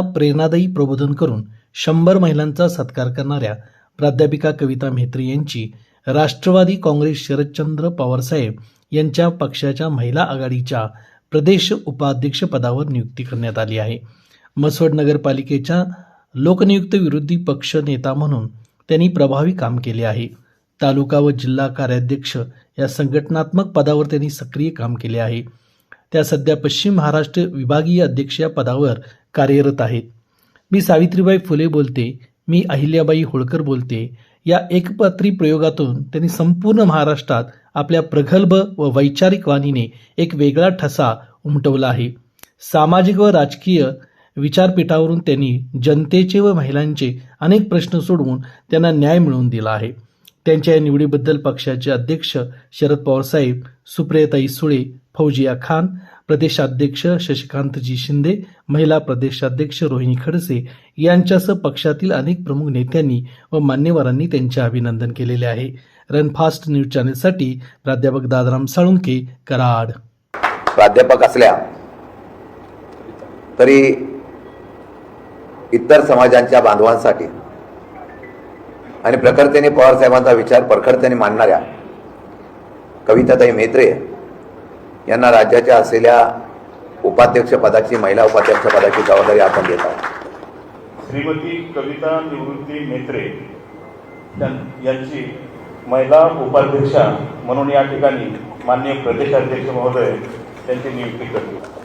प्रेरणादायी प्रबोधन करून शंभर महिलांचा सत्कार करणाऱ्या प्राध्यापिका कविता म्हेत्रे यांची राष्ट्रवादी काँग्रेस शरदचंद्र पवारसाहेब यांच्या पक्षाच्या महिला आघाडीच्या प्रदेश उपाध्यक्ष पदावर नियुक्ती करण्यात आली आहे. मसवड नगरपालिकेच्या लोकनियुक्त विरोधी पक्ष नेता म्हणून त्यांनी प्रभावी काम केले आहे. तालुका व जिल्हा कार्याध्यक्ष या संघटनात्मक पदावर त्यांनी सक्रिय काम केले आहे. त्या सध्या पश्चिम महाराष्ट्र विभागीय अध्यक्ष या पदावर कार्यरत आहेत. मी सावित्रीबाई फुले बोलते मी अहिल्याबाई होळकर बोलते. या एकपात्री प्रयोगातून त्यांनी संपूर्ण महाराष्ट्रात आपल्या प्रगल्भ व वैचारिक वाणीने एक वेगळा ठसा उमटवला आहे. सामाजिक व राजकीय विचारपीठावरून त्यांनी जनतेचे व महिलांचे अनेक प्रश्न सोडवून त्यांना न्याय मिळवून दिला आहे. त्यांच्या या निवडीबद्दल पक्षाचे अध्यक्ष शरद पवार साहेब सुप्रियताई सुळे फौजिया खान प्रदेशाध्यक्ष शशिकांतजी शिंदे महिला प्रदेशाध्यक्ष रोहिणी खडसे यांच्यासह पक्षातील अनेक प्रमुख नेत्यांनी व मान्यवरांनी त्यांचे अभिनंदन केलेले आहे. रनफास्ट न्यूज चॅनेलसाठी प्राध्यापक दादराम साळुंके कराड. प्राध्यापक असल्या तरी इतर समाजांच्या बांधवांसाठी आणि प्रखरतेने पवारसाहेबांचा विचार प्रखरतेने मांडणाऱ्या कविताताई मेत्रे यांना राज्याच्या असलेल्या उपाध्यक्षपदाची महिला उपाध्यक्षपदाची जबाबदारी आपण देत आहोत. श्रीमती कविता निवृत्ती मेत्रे यांची महिला उपाध्यक्षा म्हणून या ठिकाणी माननीय प्रदेशाध्यक्ष महोदय त्यांची नियुक्ती करतील.